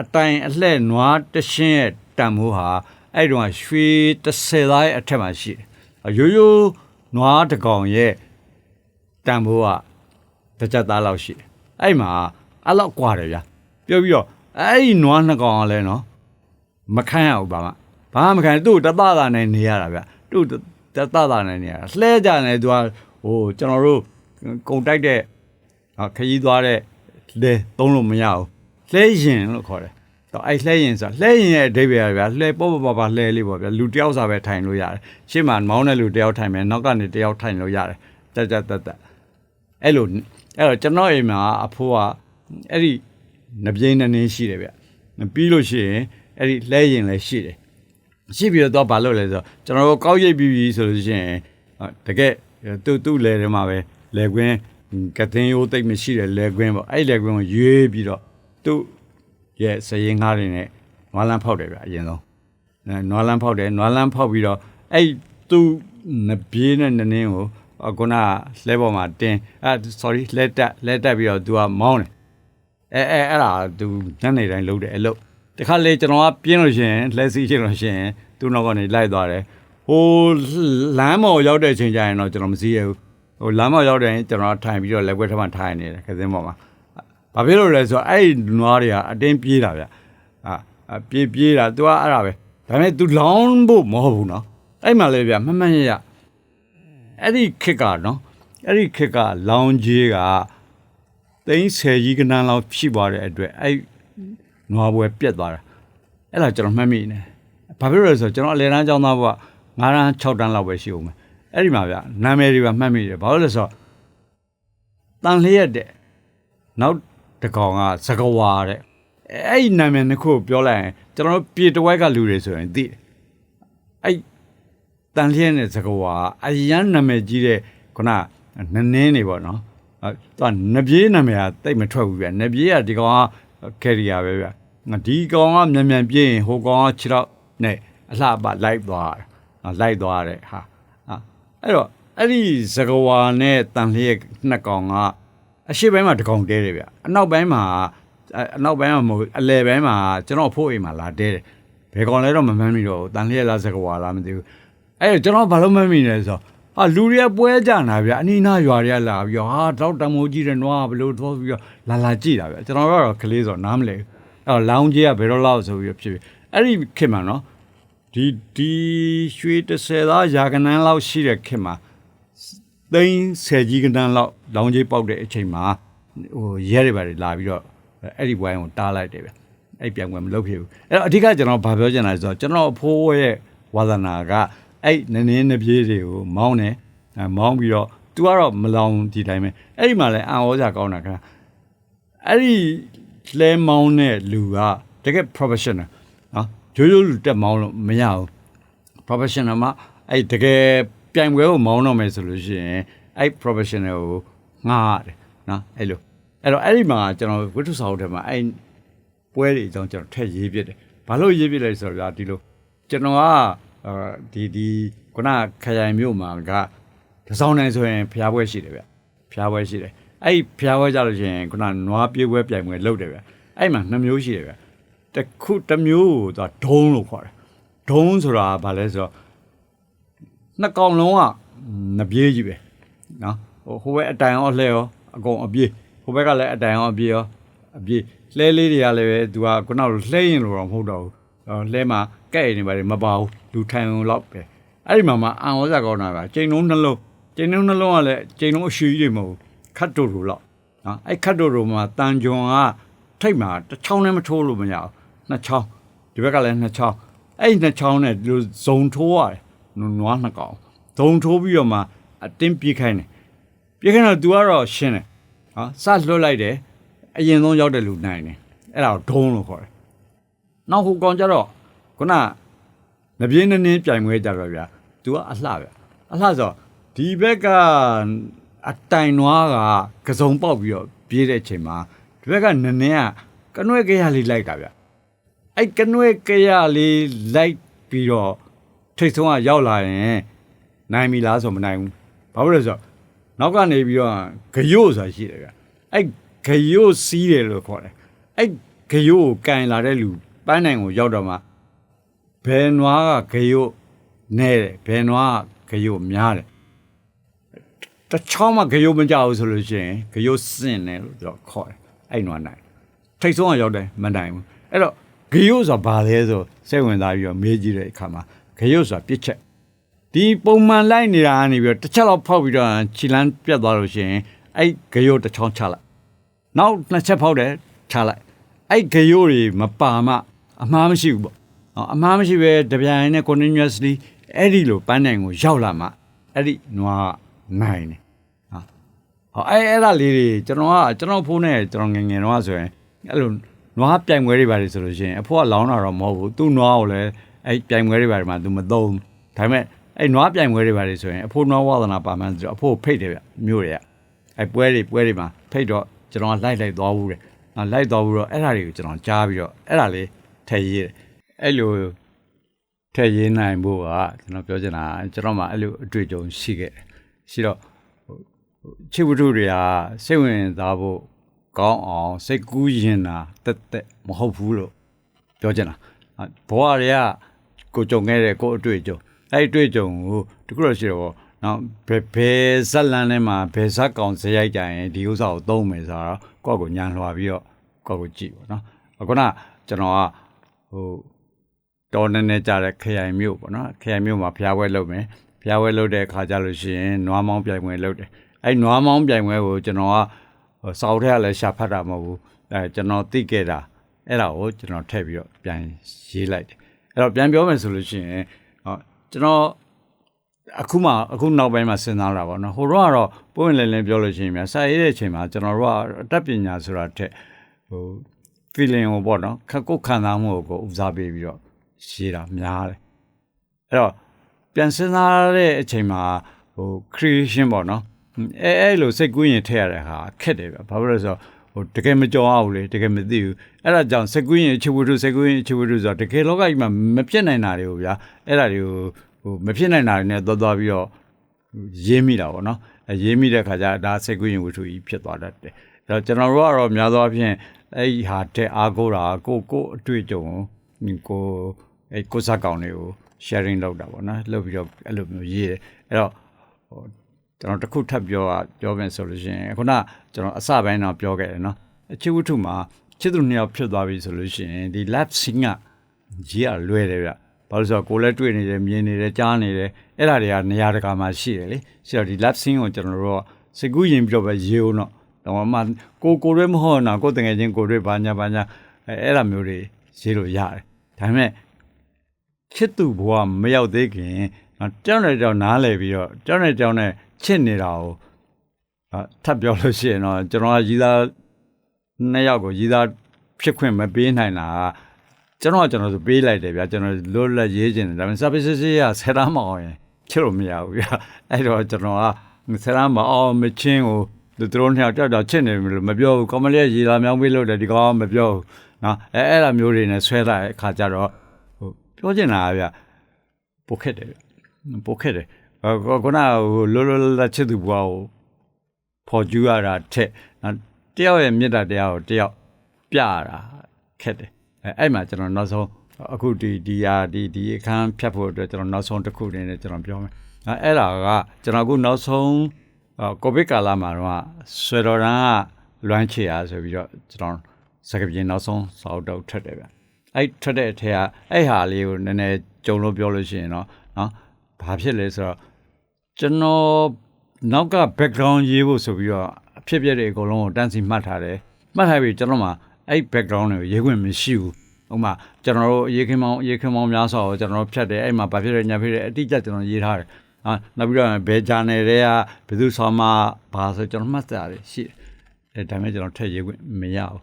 အတိုင်အလှက်နွားတရှင်းရဲ့တန်မိုးဟာအဲ့တုန်းကရွှေ30သားရဲ့အထက်မှာရှိတယ်ရိုးရိုးနွားတကောင်ရဲ့တန်ဖိုးက တစ်ချက်သားလောက်ရှိတယ်အဲ့မှာအဲ့လောက်กว่าတယ်ဗျာပြောပြီးတော့အဲ့ဒီနွားနှစ်ကောင်ကလည်းနော်မခန့်ရဘူးဘာမှဘာမှမခန့်သူ့တသတာနဲ့နေရတာဗျာသူ့တသတာနဲ့နေရတာလှဲကြတယ်သူကဟိုကျွန်တော်တို့ ကုံတိုက်တဲ့ဟာခရီးသွားတဲ့လဲသုံးလို့မရဘူးလှဲရင်လို့ခေါ်တယ်တော့အဲ့လှဲရင်ဆိုလှဲရင်ရဲ့အဓိပ္ပာယ်ကဗျာလှဲပေါ့ပေါ့ပါပါလှဲလေးပေါ့ဗျာလူတယောက်စာပဲထိုင်လို့ရတယ်ရှေ့မှာမောင်းတဲ့လူတယောက်ထိုင်မယ်နောက်ကနေတယောက်ထိုင်လို့ရတယ်တက်တက်တက်တက်အဲ့လို အဲ့တော့ကျွန်တော်အိမ်မှာအဖိုးကအဲ့ဒီနပြင်းနေနေရှိတယ်ဗျပြီးလို့ရှိရင်အဲ့ဒီလှဲရင်လည်းရှိတယ်ရှိပြီးတော့ဘာလုပ်လဲဆိုတော့ကျွန်တော်တို့ကောက်ရိပ်ပြီးပြီဆိုလို့ရှိရင်တကယ်သူ့သူ့လဲထဲမှာပဲလဲကွင်းကတင်ရိုးတိတ်မရှိတဲ့လဲကွင်းပေါ့အဲ့လဲကွင်းကိုရွေးပြီးတော့သူ့ရဲ့စရင်ငါးတွေနဲ့နွားလန်းဖောက်တယ်ဗျအရင်ဆုံးနွားလန်းဖောက်တယ်နွားလန်းဖောက်ပြီးတော့အဲ့သူ့နပြေးနဲ့နင်းင်းကို ခုနလဲပေါ်မှာတင်းအဲ sorry လဲတက်လဲတက်ပြီးတော့ तू ကမောင်းတယ်အဲအဲအဲ့ဒါ तू ညနေတိုင်းလုပ်တယ်အဲ့လို့တခါလေကျွန်တော်ကပြင်းလို့ရှိရင်လှဲစီးချင်လို့ရှိရင်သူ့နောက်ကနေလိုက်သွားတယ်ဟိုလမ်းမော်ရောက်တဲ့အချိန်ကျရင်တော့ကျွန်တော်မစီးရဘူးဟိုလမ်းမော်ရောက်တဲ့ရင်ကျွန်တော်ထိုင်ပြီးတော့လက်ွက်ထမှထိုင်နေတယ်ခစင်းပေါ်မှာဘာဖြစ်လို့လဲဆိုတော့အဲ့နွားတွေကအတင်းပြေးတာဗျအာပြေးပြေးတာ तू ကအဲ့ဒါပဲဒါပေမဲ့ तू လောင်းဖို့မဟုတ်ဘူးနော်အဲ့မှာလေဗျမမှန်ရရ အဲ့ဒီခက်ကနော်အဲ့ဒီခက်ကလောင်းကြီးကသိန်းဆယ်ကြီးကနန်းလောက်ဖြစ်သွားတဲ့အတွက်အဲ့နွားပွဲပြက်သွားတာအဲ့ဒါကျွန်တော်မှတ်မိနေဘာဖြစ်လို့လဲဆိုတော့ကျွန်တော်အလဲတန်းကျောင်းသားဘုရား9တန်း6တန်းလောက်ပဲရှိဦးမယ်အဲ့ဒီမှာဗျနာမည်တွေပါမှတ်မိတယ်ဘာလို့လဲဆိုတော့တန်လျက်တဲ့နောက်တကောင်ကသကဝါတဲ့အဲ့ဒီနာမည်နှစ်ခုကိုပြောလိုက်ရင်ကျွန်တော်တို့ပြေတဝိုက်ကလူတွေဆိုရင်သိတယ်အဲ့ တန်လျက်နဲ့သကဝါအရန်နာမည်ကြီးတဲ့ခုနနနင်းနေပေါ့နော်အဲသူကနပြေးနာမည်ကတိတ်မထွက်ဘူးဗျနပြေးကဒီကောင်ကကယ်ရီယာပဲဗျဒီကောင်ကမြန်မြန်ပြေးရင်ဟိုကောင်က6တော့နဲ့အလှပလိုက်သွားတာလိုက်သွားတဲ့ဟာအဲ့တော့အဲ့ဒီဇဂဝါနဲ့တန်လျက်နှစ်ကောင်ကအရှိပိုင်းမှာတကောင်တဲတယ်ဗျအနောက်ပိုင်းမှာအနောက်ပိုင်းမှာမဟုတ်အလယ်ပိုင်းမှာကျွန်တော်ဖို့အိမ်မှာလာတဲတယ်ဘယ်ကောင်လဲတော့မမှန်းမိတော့ဘူးတန်လျက်လားဇဂဝါလားမသိဘူး အဲ့တော့ကျွန်တော်ဘာလို့မှန်းမိလဲဆိုတော့ဟာလူတွေကပွဲကြနာဗျအနီးနားရွာတွေကလာပြီးတော့ဟာတော့တမိုးကြီးတဲ့နွားဘလို့သွားပြီးတော့လာလာကြည့်တာဗျကျွန်တော်ကတော့ကလေးဆိုတော့နားမလဲဘူးအဲ့တော့လောင်းကြီးကဘယ်တော့လောက်ဆိုပြီးဖြစ်ဖြစ်အဲ့ဒီခင်မှာနော်ဒီဒီရွှေ30သားရာကနန်းလောက်ရှိတဲ့ခင်မှာသိန်းဆယ်ကြီးကနန်းလောက်လောင်းကြီးပေါက်တဲ့အချိန်မှာဟိုရဲတွေပါလာပြီးတော့အဲ့ဒီဝိုင်းကိုတားလိုက်တယ်ဗျအဲ့ပြန်ဝင်မလုပ်ဖြစ်ဘူးအဲ့တော့အဓိကကျွန်တော်ဗာပြောချင်တာဆိုတော့ကျွန်တော်အဖိုးရဲ့ဝါသနာက အဲ့နည်းနည်းနပြေးတွေကိုမောင်းတယ်မောင်းပြီးတော့ तू ကတော့မလောင်ဒီတိုင်းပဲအဲ့ဒီမှာလည်းအံဩစရာကောင်းတာခါအဲ့ဒီလဲမောင်းတဲ့လူကတကယ် professional နော်ရိုးရိုးလူတက်မောင်းလို့မရဘူး professional မှာအဲ့တကယ်ပြိုင်ပွဲကိုမောင်းတော့မယ်ဆိုလို့ရှိရင်အဲ့ professional ကိုငားတယ်နော်အဲ့လိုအဲ့တော့အဲ့ဒီမှာကျွန်တော်ဝိထုစာအုပ်ထဲမှာအဲ့ပွဲတွေအကြောင်းကျွန်တော်ထည့်ရေးပြတယ်ဘာလို့ရေးပြလဲဆိုတော့ဒီလိုကျွန်တော်က ဒီဒီခုနခရိုင်မြို့မှာကတစောင်းနိုင်ဆိုရင်ဖျားပွဲရှိတယ်ဗျဖျားပွဲရှိတယ်အဲ့ဖျားပွဲကြလို့ရှိရင်ခုနနွားပြေးပွဲပြိုင်ပွဲလုပ်တယ်ဗျအဲ့မှာနှစ်မျိုးရှိတယ်ဗျတခုတစ်မျိုးကိုသူဒုံးလို့ခေါ်တယ်ဒုံးဆိုတာဘာလဲဆိုတော့နှစ်ကောင်လုံးကနပြေးကြီးပဲနော်ဟိုဟိုဘက်အတိုင်ရောလှဲရောအကုန်အပြေးဟိုဘက်ကလည်းအတိုင်ရောအပြေးရောအပြေးလှဲလေးတွေကလည်းပဲသူကခုနကလှဲရင်လို့တော့မဟုတ်တော့ဘူးလှဲမှာ ကဲ့နေပါတယ်မပါဘူးလူထိုင်အောင်လောက်ပဲအဲ့ဒီမှာမှအံဩဇာကောင်းတာကချိန်လုံးနှလုံးချိန်လုံးနှလုံးကလည်းချိန်လုံးအရှူကြီးတွေမဟုတ်ခတ်တူတူလောက်နော်အဲ့ခတ်တူတူမှာတန်ကြွန်ကထိတ်မှာတစ်ချောင်းနဲ့မထိုးလို့မရဘူးနှစ်ချောင်းဒီဘက်ကလည်းနှစ်ချောင်းအဲ့နှစ်ချောင်းနဲ့ဒီလိုဇုံထိုးရတယ်နွားနှစ်ကောင်ဇုံထိုးပြီးတော့မှအတင်းပြေးခိုင်းတယ်ပြေးခိုင်းတော့ तू ကတော့ရှင်းတယ်ဟာစလွတ်လိုက်တယ်အရင်ဆုံးရောက်တဲ့လူနိုင်တယ်အဲ့ဒါကိုဒုံးလို့ခေါ်တယ်နောက်ဟိုကောင်ကြတော့ ခုနနပြင်းနေနေပြိုင်ပွဲကြတော့ဗျာ तू ကအလှဗျအလှဆိုဒီဘက်ကအတိုင်နွားကကစုံပေါက်ပြီးတော့ပြေးတဲ့အချိန်မှာဒီဘက်ကနနေကကနွဲ့ကြရလေးလိုက်တာဗျအဲ့ကနွဲ့ကြရလေးလိုက်ပြီးတော့ထိတ်ဆုံးကရောက်လာရင်နိုင်ပြီလားဆိုမနိုင်ဘူးဘာလို့လဲဆိုတော့နောက်ကနေပြီးတော့ဂယို့ဆိုတာရှိတယ်ဗျအဲ့ဂယို့စီးတယ်လို့ခေါ်တယ်အဲ့ဂယို့ကိုကန်လာတဲ့လူပန်းနိုင်ကိုရောက်တော့မှ ဘယ်နွားကဂယုတ်နဲတယ်ဘယ်နွားကဂယုတ်များတယ်တချောင်းမှဂယုတ်မကြောက်ဘူးဆိုလို့ရှိရင်ဂယုတ်စင့်တယ်လို့ပြောခေါ်တယ်အဲ့နွားနိုင်ထိတ်ဆုံးကရောက်တယ်မနိုင်ဘူးအဲ့တော့ဂယုတ်ဆိုတာဘာလဲဆိုစိတ်ဝင်စားပြီးတော့မေးကြည့်တဲ့အခါမှာဂယုတ်ဆိုတာပြစ်ချက်တဒီပုံမှန်လိုက်နေတာကနေပြီးတော့တစ်ချက်လောက်ဖောက်ပြီးတော့ခြေလမ်းပြတ်သွားလို့ရှိရင်အဲ့ဂယိုတစ်ချောင်းချလိုက်နောက်နှစ်ချက်ဖောက်တယ်ချလိုက်အဲ့ဂယိုတွေမပါမှအမှားမရှိဘူးပေါ့နော် အမှားမရှိပဲတပြိုင်နဲ့ continuously အဲ့ဒီလိုပန်းနိုင်ကိုရောက်လာမှအဲ့ဒီနွားနိုင်တယ်ဟောအဲအဲ့ဒါလေးတွေကျွန်တော်ကကျွန်တော်ဖုန်းနဲ့ကျွန်တော်ငယ်ငယ်တော့ဆိုရင်အဲ့လိုနွားပြိုင်ပွဲတွေပါတယ်ဆိုလို့ရှိရင်အဖိုးကလောင်းတာတော့မဟုတ်ဘူးသူ့နွားကိုလည်းအဲ့ပြိုင်ပွဲတွေပါတယ်မှာသူမသုံးဒါပေမဲ့အဲ့နွားပြိုင်ပွဲတွေပါတယ်ဆိုရင်အဖိုးနွားဝါသနာပါမှန်းဆိုတော့အဖိုးကိုဖိတ်တယ်ဗျမြို့တွေကအဲ့ပွဲတွေပွဲတွေမှာဖိတ်တော့ကျွန်တော်ကလိုက်လိုက်သွားဘူးတယ်အာလိုက်သွားဘူးတော့အဲ့ဒါတွေကိုကျွန်တော်ကြားပြီးတော့အဲ့ဒါလေးထည့်ရေးတယ် အဲ့လိုထည့်ရေးနိုင်ဖို့ကကျွန်တော်ပြောချင်တာကျွန်တော်မှအဲ့လိုအတွေ့အကြုံရှိခဲ့တယ်ရှိတော့ချစ်ဝတ္ထုတွေကစိတ်ဝင်စားဖို့ကောင်းအောင်စိတ်ကူးရင်တာတက်တက်မဟုတ်ဘူးလို့ပြောချင်တာအဲ့ဘဝတွေကကိုကြုံခဲ့တဲ့ကိုအတွေ့အကြုံအဲ့ဒီအတွေ့အကြုံကိုတခုတော့ရှိတော့နော်ဘယ်ဘယ်ဇက်လန်ထဲမှာဘယ်ဇက်ကောင်ဇရိုက်ကြရင်ဒီဥစ္စာကိုသုံးမယ်ဆိုတော့ကိုယ့်ကိုညံလွှာပြီးတော့ကိုယ့်ကိုကြည့်ပါနော်အခုနကျွန်တော်ကဟို တော်နေနေကြတဲ့ခရိုင်မြို့ပေါ့နော်ခရိုင်မြို့မှာဖျားပွဲလုပ်မယ်ဖျားပွဲလုပ်တဲ့အခါကျလို့ရှိရင်နွားမောင်းပြိုင်ပွဲလုပ်တယ်အဲ့နွားမောင်းပြိုင်ပွဲကိုကျွန်တော်ကဟိုစောက်ထက်ကလည်းရှာဖတ်တာမဟုတ်ဘူးအဲကျွန်တော်သိခဲ့တာအဲ့ဒါကိုကျွန်တော်ထည့်ပြီးတော့ပြန်ရေးလိုက်တယ်အဲ့တော့ပြန်ပြောမယ်ဆိုလို့ရှိရင်ဟောကျွန်တော်အခုမှအခုနောက်ပိုင်းမှာစဉ်းစားလာပါတော့ဟိုတော့ကတော့ပုံဝင်လည်လည်ပြောလို့ရှိရင်များစာရေးတဲ့အချိန်မှာကျွန်တော်တို့ကအတတ်ပညာဆိုတာထက်ဟို feeling ကိုပေါ့နော်ခက်ကိုခံစားမှုကိုဦးစားပေးပြီးတော့ ရေးတာများတယ်အဲ့တော့ပြန်စဉ်းစားတဲ့အချိန်မှာဟို creation ပေါ့နော်အဲအဲ့လိုစိတ်ကူးရင်ထည့်ရတဲ့ဟာခက်တယ်ဗျဘာဖြစ်လို့လဲဆိုတော့ဟိုတကယ်မကြောက်အောင်လေတကယ်မသိဘူးအဲ့ဒါကြောင့်စိတ်ကူးရင်အချစ်ဝတ္ထုစိတ်ကူးရင်အချစ်ဝတ္ထုဆိုတော့တကယ်လောကကြီးမှာမဖြစ်နိုင်တာတွေကိုဗျာအဲ့ဒါတွေကိုဟိုမဖြစ်နိုင်တာတွေနဲ့သွားသွားပြီးတော့ရေးမိတာပေါ့နော်အဲရေးမိတဲ့ခါကျဒါစိတ်ကူးရင်ဝတ္ထုကြီးဖြစ်သွားတတ်တယ်အဲတော့ကျွန်တော်တို့ကတော့များသောအားဖြင့်အဲ့ဒီဟာတဲ့အားကိုးတာကိုကိုအတွေ့အကြုံကိုကို အဲကိုစားကောင်တွေကို sharing လုပ်တာပေါ့နော်လုပ်ပြီးတော့အဲ့လိုမျိုးရေးတယ်အဲ့တော့ဟိုကျွန်တော်တစ်ခုထပ်ပြောတာပြောမယ်ဆိုလို့ရှိရင်ခုနကကျွန်တော်အစပိုင်းတော့ပြောခဲ့တယ်နော်အချစ်ဝတ္ထုမှာချစ်သူနှစ်ယောက်ဖြစ်သွားပြီဆိုလို့ရှိရင်ဒီ lab sync ကရေးရလွယ်တယ်ဗျဘာလို့လဲဆိုတော့ကိုယ်လည်းတွေ့နေတယ်မြင်နေတယ်ကြားနေတယ်အဲ့ဒါတွေကနေရာတကာမှာရှိတယ်လေရှိတော့ဒီ lab sync ကိုကျွန်တော်တို့ကစိတ်ကူးရင်ပြီးတော့ပဲရေးအောင်တော့တော့မှကိုကိုရွေးမဟုတ်တော့ကိုတငယ်ချင်းကိုရွေးဘာညာဘာညာအဲအဲ့ဒါမျိုးတွေရေးလို့ရတယ်ဒါပေမဲ့ ချစ်သူဘဝမရောက်သေးခင်နော်ကြောက်နေကြောက်နားလဲပြီးတော့ကြောက်နေကြောက်နေချစ်နေတာကိုအာထပ်ပြောလို့ရှိရင်တော့ကျွန်တော်ကရည်သားနှစ်ယောက်ကိုရည်သားဖြစ်ခွင့်မပေးနိုင်တာကကျွန်တော်ကကျွန်တော်ဆိုပေးလိုက်တယ်ဗျာကျွန်တော်လွတ်လပ်ရေးခြင်းတယ်ဒါပေမဲ့ service ရေးရဆယ်သားမအောင်ရင်ချစ်လို့မရဘူးဗျာအဲ့တော့ကျွန်တော်ကဆယ်သားမအောင်မချင်းကိုသူတို့နှစ်ယောက်ကြောက်ကြောက်ချစ်နေတယ်လို့မပြောဘူးကောမလေးရည်သားမြောင်းပေးလို့တယ်ဒီကောင်ကမပြောဘူးနော်အဲအဲ့လိုမျိုးတွေနဲ့ဆွဲလာတဲ့အခါကျတော့ဟို ပြောချင်တာကဗျာပိုခက်တယ်ဗျပိုခက်တယ်ဟိုခုနကဟိုလောလောလတ်ချစ်သူဘွားကိုဖော်ကျူးရတာထက်နော်တယောက်ရဲ့မေတ္တာတရားကိုတယောက်ပြရတာခက်တယ်အဲအဲ့မှာကျွန်တော်နောက်ဆုံးအခုဒီဒီဟာဒီဒီအခန်းဖြတ်ဖို့အတွက်ကျွန်တော်နောက်ဆုံးတစ်ခုနေနဲ့ကျွန်တော်ပြောမယ်အဲအဲ့ဒါကကျွန်တော်အခုနောက်ဆုံးကိုဗစ်ကာလမှာတော့ဆွေတော်ရန်ကလွမ်းချေရဆိုပြီးတော့ကျွန်တော်စကပြင်နောက်ဆုံးစောက်တော့ထွက်တယ်ဗျ အဲ့ထွက်တဲ့အထက်ကအဲ့ဟာလေးကိုနည်းနည်းကြုံလို့ပြောလို့ရှိရင်တော့နော်ဘာဖြစ်လဲဆိုတော့ကျွန်တော်နောက်က background ရေးဖို့ဆိုပြီးတော့အဖြစ်ပြက်တွေအကုန်လုံးကိုတန်းစီမှတ်ထားတယ်မှတ်ထားပြီးကျွန်တော်မှအဲ့ background တွေကိုရေးခွင့်မရှိဘူးဥပမာကျွန်တော်တို့ရေးခင်မောင်းရေးခင်မောင်းများစွာကိုကျွန်တော်တို့ဖြတ်တယ်အဲ့မှာဘာဖြစ်လဲညာဖြစ်တယ်အတိအကျကျွန်တော်ရေးထားတယ်ဟာနောက်ပြီးတော့ဘယ် channel တွေကဘယ်သူဆောင်းမှာဘာဆိုကျွန်တော်မှတ်တာတွေရှိတယ်အဲဒါပေမဲ့ကျွန်တော်ထည့်ရေးခွင့်မရဘူး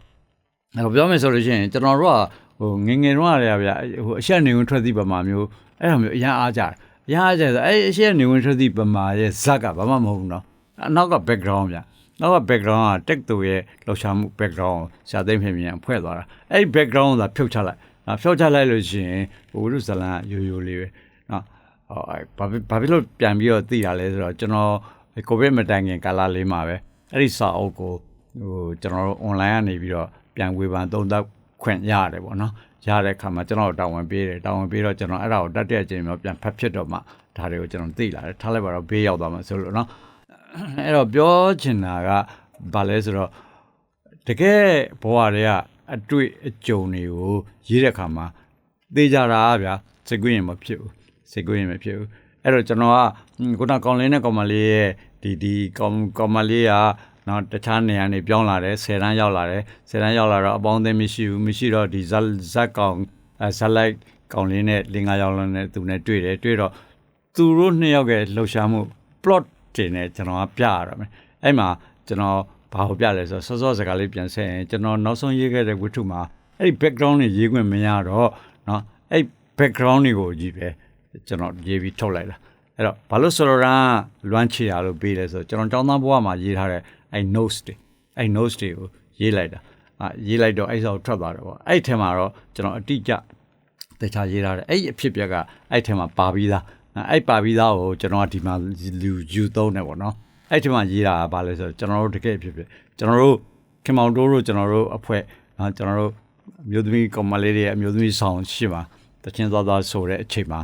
အဲ့တော့ပြောမယ်ဆိုလို့ရှိရင်ကျွန်တော်တို့က ဟိုငငယ်တော့ရဗျာဟိုအရှက်နေဝင်ထွက်သည့်ပမာမျိုးအဲ့လိုမျိုးအရင်အားကြတယ်အရင်အားကြဆိုအဲ့အရှက်နေဝင်ထွက်သည့်ပမာရဲ့ဇက်ကဘာမှမဟုတ်ဘူးနော်နောက်က background ဗျာနောက်က background ကတက်တူရဲ့လှော်ရှားမှု background ဆရာသိမ့်ဖြစ်မြန်ဖွဲ့သွားတာအဲ့ background ကဖြုတ်ချလိုက်ဖြုတ်ချလိုက်လို့ရှိရင်ဟိုလူဇလန်ရိုးရိုးလေးပဲနော်ဘာဘာဖြစ်လို့ပြန်ပြီးတော့သိတာလဲဆိုတော့ကျွန်တော်ကိုဗစ်မတိုင်ခင်ကာလလေးမှာပဲအဲ့ဒီစာအုပ်ကိုဟိုကျွန်တော်တို့ online ကနေပြီးတော့ပြန်ဝေဖန်သုံးသပ် ခွင့်ရတယ်ပေါ့နော်ရတဲ့အခါမှာကျွန်တော်တာဝန်ပေးတယ်တာဝန်ပေးတော့ကျွန်တော်အဲ့ဒါကိုတတ်တဲ့အချိန်မှာပြန်ဖတ်ဖြစ်တော့မှဒါတွေကိုကျွန်တော်သိလာတယ်ထားလိုက်ပါတော့ဘေးရောက်သွားမှဆိုလို့နော်အဲ့တော့ပြောချင်တာကဘာလဲဆိုတော့တကယ်ဘဝတွေကအတွေ့အကြုံတွေကိုရေးတဲ့အခါမှာသိကြတာဗျာစိတ်ကူးရင်မဖြစ်ဘူးစိတ်ကူးရင်မဖြစ်ဘူးအဲ့တော့ကျွန်တော်ကဟွန်းခုနကောင်လင်းနဲ့ကောင်မလေးရဲ့ဒီဒီကောင်ကောင်မလေးက နော်တခြားနေရာနေပြောင်းလာတယ်10တန်းရောက်လာတယ်10တန်းရောက်လာတော့အပေါင်းအသင်းမရှိဘူးမရှိတော့ဒီဇက်ဇက်ကောင်အဲဇက်လိုက်ကောင်လေးနဲ့လင်္ကာရောက်လာတဲ့သူနဲ့တွေ့တယ်တွေ့တော့သူတို့နှစ်ယောက်ရဲ့လှုပ်ရှားမှု plot တင်နေကျွန်တော်ကပြရတာမယ်အဲ့မှာကျွန်တော်ဘာကိုပြလဲဆိုတော့စောစောစကားလေးပြန်ဆက်ရင်ကျွန်တော်နောက်ဆုံးရေးခဲ့တဲ့ဝတ္ထုမှာအဲ့ဒီ background တွေရေးခွင့်မရတော့နော်အဲ့ background တွေကိုကြည့်ပဲကျွန်တော်ရေးပြီးထုတ်လိုက်တာအဲ့တော့ဘာလို့ဆိုတော့ကလွမ်းချရလို့ပေးလဲဆိုတော့ကျွန်တော်ចောင်းသားဘဝမှာရေးထားတဲ့ အဲ့ notes တွေအဲ့ notes တွေကိုရေးလိုက်တာအာရေးလိုက်တော့အဲ့ဆောက်ထွက်သွားတယ်ပေါ့အဲ့ထဲမှာတော့ကျွန်တော်အတိအကျတခြားရေးထားတယ်အဲ့ဒီအဖြစ်အပျက်ကအဲ့ထဲမှာပါပြီးသားအဲ့ပါပြီးသားကိုကျွန်တော်ကဒီမှာလူယူသုံးတယ်ပေါ့နော်အဲ့ထဲမှာရေးတာကဘာလဲဆိုတော့ကျွန်တော်တို့တကယ်ဖြစ်ဖြစ်ကျွန်တော်တို့ခင်မောင်တိုးတို့ကျွန်တော်တို့အဖွဲ့နော်ကျွန်တော်တို့အမျိုးသမီးကောင်မလေးတွေရဲ့အမျိုးသမီးဆောင်ရှိမှာတချင်းသွားသွားဆိုတဲ့အချိန်မှာ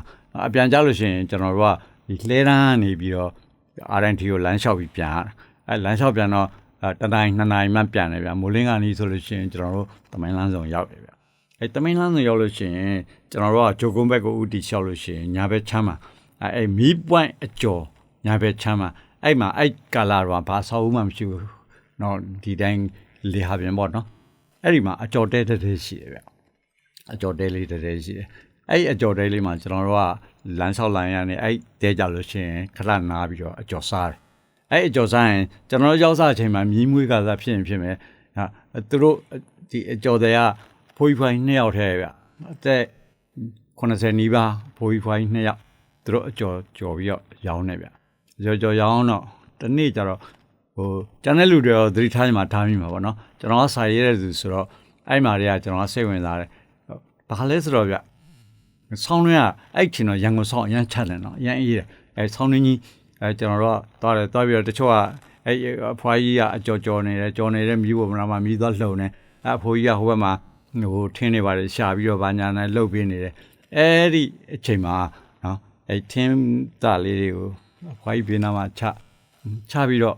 အပြန်ကြလို့ရှိရင်ကျွန်တော်တို့ကဒီလှဲတန်းနေပြီးတော့ RNT ကိုလမ်းလျှောက်ပြီးပြန်ရတာ အဲလမ်းလျှောက်ပြန်တော့တတိုင်းနှစ်နိုင်မှပြန်တယ်ဗျမိုးလင်းကနီးဆိုလို့ရှိရင်ကျွန်တော်တို့တမိုင်းလမ်းဆောင်ရောက်တယ်ဗျအဲတမိုင်းလမ်းဆောင်ရောက်လို့ရှိရင်ကျွန်တော်တို့ကဂျိုကုန်းဘက်ကိုဥတီလျှောက်လို့ရှိရင်ညာဘက်ချမ်းမှာအဲအဲမီးပွိုင်းအကျော်ညာဘက်ချမ်းမှာအဲ့မှာအဲ့ကာလာတော့ဘာဆောက်ဦးမှမရှိဘူးเนาะဒီတိုင်းလေဟာပြန်ပေါ့เนาะအဲ့ဒီမှာအကျော်တဲတဲရှိတယ်ဗျအကျော်တဲလေးတဲရှိတယ်အဲ့အကျော်တဲလေးမှာကျွန်တော်တို့ကလမ်းလျှောက်လိုင်းရနေအဲ့တဲကြလို့ရှိရင်ခဏနားပြီးတော့အကျော်စားတယ် အဲ့အကျော်စားရင်ကျွန်တော်တို့ရောက်စားအချိန်မှာမြီးမွေးကစားဖြစ်ရင်ဖြစ်မယ်ဟာသူတို့ဒီအကျော်တဲကဖိုးဖွိုင်းနှစ်ယောက်ထဲဗျအသက်80နီးပါးဖိုးဖွိုင်းနှစ်ယောက်သူတို့အကျော်ကျော်ပြီးတော့ရောင်းနေဗျကျော်ကျော်ရောင်းတော့တနေ့ကျတော့ဟိုကျန်တဲ့လူတွေတော့သတိထားနေမှာထားမိမှာပေါ့နော်ကျွန်တော်ကစာရေးတဲ့သူဆိုတော့အဲ့မှာတွေကကျွန်တော်ကစိတ်ဝင်စားတယ်ဘာလဲဆိုတော့ဗျဆောင်းရင်းကအဲ့ချိန်တော့ရန်ကုန်ဆောင်းအရန်ချက်တယ်နော်အရန်အေးတယ်အဲဆောင်းရင်းကြီး အဲကျွန်တော်တို့ကသွားတယ်သွားပြီးတော့တချို့ကအဲအဖွားကြီးကအကြော်ကြော်နေတယ်ကြော်နေတဲ့မြီးပေါ်မှာမှမြီးသွားလှုံနေအဲအဖိုးကြီးကဟိုဘက်မှာဟိုထင်းနေပါတယ်ရှာပြီးတော့ဗာညာနဲ့လှုပ်ပေးနေတယ်အဲဒီအချိန်မှာနော်အဲထင်းသားလေးတွေကိုအဖွားကြီးဘေးနားမှာချချပြီးတော့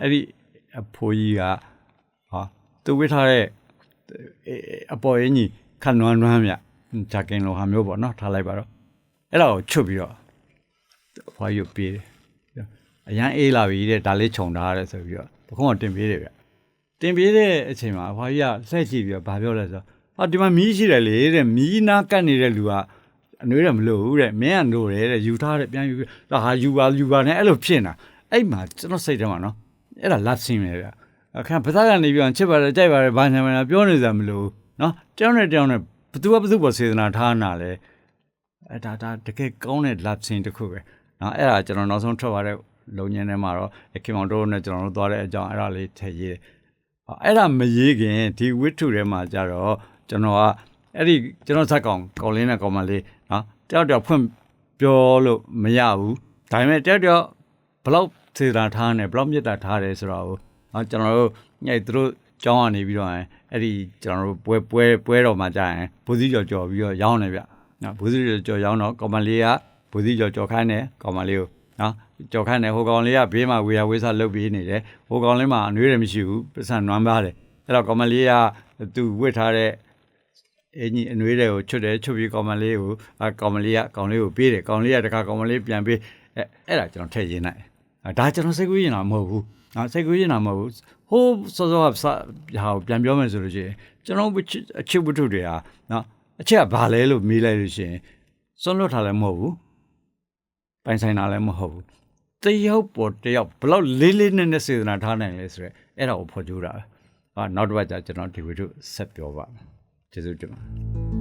အဲ့ဒီအဖိုးကြီးကဟာသူဝစ်ထားတဲ့အပေါ်ရင်းကြီးခန့်နွမ်းနွမ်းမြဂျာကင်လိုဟာမျိုးပေါ့နော်ထားလိုက်ပါတော့အဲ့ဒါကိုချွတ်ပြီးတော့ အဖွားကြီးကိုပြေးတယ်အရန်အေးလာပြီတဲ့ဒါလေးခြုံထားရတယ်ဆိုပြီးတော့ဘခုံးကတင်ပြေးတယ်ဗျတင်ပြေးတဲ့အချိန်မှာအဖွားကြီးကလှည့်ကြည့်ပြီးတော့ဗာပြောလဲဆိုတော့ဟာဒီမှာမီးရှိတယ်လေတဲ့မီးနားကတ်နေတဲ့လူကအနှွေးတယ်မလို့ဘူးတဲ့မင်းကနိုးတယ်တဲ့ယူထားတယ်ပြန်ယူဒါဟာယူပါယူပါနဲ့အဲ့လိုဖြစ်နေတာအဲ့မှာကျွန်တော်စိတ်ထဲမှာနော်အဲ့ဒါလက်ဆင်းပဲဗျအခါပသကနေပြီးတော့ချစ်ပါတယ်ကြိုက်ပါတယ်ဘာညာမညာပြောနေစရာမလိုနော်တောင်းနဲ့တောင်းနဲ့ဘသူကဘသူပေါ်စေတနာထားနာလဲအဲဒါဒါတကယ်ကောင်းတဲ့လက်ဆင်းတစ်ခုပဲ နော်အဲ့ဒါကျွန်တော်နောက်ဆုံးထွက်သွားတဲ့လုံညင်းထဲမှာတော့ခင်မောင်တို့နဲ့ကျွန်တော်တို့သွားတဲ့အကြောင်းအဲ့ဒါလေးထည့်ရေးတယ်အဲ့ဒါမရေးခင်ဒီဝိထုထဲမှာကြတော့ကျွန်တော်ကအဲ့ဒီကျွန်တော်ဇက်ကောင်ကောင်းလင်းတဲ့ကောင်မလေးနော်တယောက်တယောက်ဖွင့်ပြောလို့မရဘူးဒါပေမဲ့တယောက်တယောက်ဘလောက်စေတနာထားနေဘလောက်မြတ်တာထားတယ်ဆိုတော့နော်ကျွန်တော်တို့ညိုက်သူတို့ကျောင်းကနေပြီးတော့အဲ့ဒီကျွန်တော်တို့ပွဲပွဲပွဲတော်မှာကြာရင်ဘူစီကြော်ကြော်ပြီးတော့ရောင်းနေဗျနော်ဘူစီကြော်ကြော်ရောင်းတော့ကောင်မလေးက ဘူစီကြော်ကြော်ခိုင်းတယ်ကောင်မလေးကိုနော်ကြော်ခိုင်းတယ်ဟိုကောင်လေးကဘေးမှာဝေယဝေးစားလှုပ်ပြီးနေတယ်ဟိုကောင်လေးမှာအနှွေးတယ်မရှိဘူးပစံနွမ်းပါတယ်အဲ့တော့ကောင်မလေးကသူဝစ်ထားတဲ့အင်းကြီးအနှွေးတွေကိုချွတ်တယ်ချွတ်ပြီးကောင်မလေးကိုအကောင်မလေးကကောင်လေးကိုပေးတယ်ကောင်လေးကတခါကောင်မလေးပြန်ပေးအဲအဲ့ဒါကျွန်တော်ထည့်ရင်းလိုက်ဒါကျွန်တော်စိတ်ကူးရင်တော့မဟုတ်ဘူးနော်စိတ်ကူးရင်တော့မဟုတ်ဘူးဟိုးစောစောကဟာပြန်ပြောမယ်ဆိုလို့ရှိရင်ကျွန်တော်အချစ်ဝတ္ထုတွေဟာနော်အချစ်ကဘာလဲလို့မေးလိုက်လို့ရှိရင်စွန့်လွတ်ထားလည်းမဟုတ်ဘူး ပိုင်ဆိုင်တာလည်းမဟုတ်ဘူးတယောက်ပေါ်တယောက်ဘလောက်လေးလေးနက်နက်စေတနာထားနိုင်လဲဆိုရဲအဲ့ဒါကိုဖော်ကြတာအာနောက်တစ်ပတ်ကျကျွန်တော်ဒီဝတ္ထုဆက်ပြောပါမယ်ကျေးဇူးတင်ပါတယ်